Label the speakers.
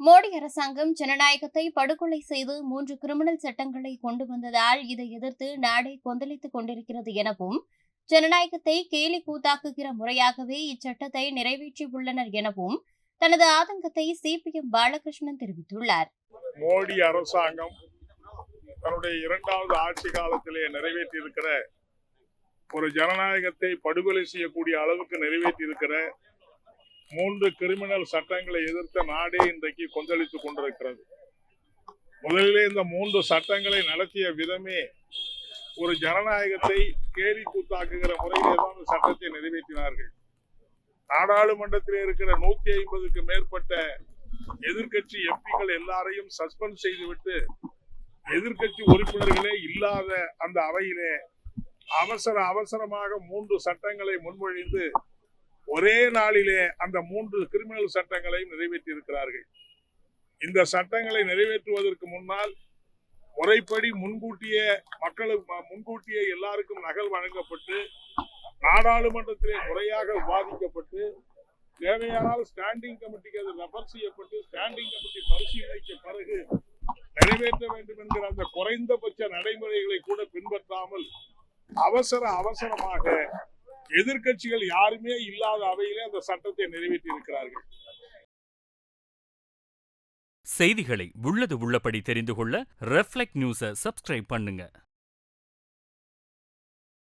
Speaker 1: மோடி அரசாங்கம் ஜனநாயகத்தை படுகொலை செய்து மூன்று கிரிமினல் சட்டங்களை கொண்டு வந்ததால் இதை எதிர்த்து நாடே கொந்தளித்துக் கொண்டிருக்கிறது எனவும் ஜனநாயகத்தை கேலி கூத்தாக்குகிற முறையாகவே இச்சட்டத்தை நிறைவேற்றியுள்ளனர் எனவும் தனது ஆதங்கத்தை சிபிஎம் பாலகிருஷ்ணன் தெரிவித்துள்ளார்.
Speaker 2: மோடி அரசாங்கம் தன்னுடைய இரண்டாவது ஆட்சி காலத்திலே நிறைவேற்றியிருக்கிற ஒரு ஜனநாயகத்தை படுகொலை செய்யக்கூடிய அளவுக்கு நிறைவேற்றியிருக்கிற மூன்று கிரிமினல் சட்டங்களை எதிர்த்த நாடே இன்றைக்கு கொந்தளித்துக் கொண்டிருக்கிறது. முதலிலே இந்த மூன்று சட்டங்களை நடத்திய விதமே ஒரு ஜனநாயகத்தை கேலி கூத்தாக்குகிற முறையிலே தான் இந்த சட்டத்தை நிறைவேற்றினார்கள். நாடாளுமன்றத்திலே இருக்கிற நூத்தி ஐம்பதுக்கு மேற்பட்ட எதிர்கட்சி எம்பிக்கள் எல்லாரையும் சஸ்பெண்ட் செய்துவிட்டு எதிர்கட்சி உறுப்பினர்களே இல்லாத அந்த அவையிலே அவசர அவசரமாக மூன்று சட்டங்களை முன்மொழிந்து ஒரே நாளிலே அந்த மூன்று கிரிமினல் சட்டங்களை நிறைவேற்றி இருக்கிறார்கள் இந்த சட்டங்களை நிறைவேற்றுவதற்கு முன்னால் முறைப்படி முன்கூட்டியே மக்களுக்கு முன்கூட்டியே எல்லாருக்கும் நகல் வழங்கப்பட்டு நாடாளுமன்றத்திலே முறையாக விவாதிக்கப்பட்டு தேவையானால் ஸ்டாண்டிங் கமிட்டிக்கு அது ரெஃபர் செய்யப்பட்டு ஸ்டாண்டிங் கமிட்டி பரிசீலனைக்கு பிறகு நிறைவேற்ற வேண்டும் என்கிற அந்த குறைந்தபட்ச நடைமுறைகளை கூட பின்பற்றாமல் அவசர அவசரமாக எதிர்கட்சிகள் யாருமே இல்லாத அவையிலே அந்த சட்டத்தை நிறைவேற்றி இருக்கிறார்கள்.
Speaker 3: செய்திகளை உள்ளது உள்ளபடி தெரிந்து கொள்ள ரெஃப்ளெக்ட் நியூஸை சப்ஸ்கிரைப் பண்ணுங்க.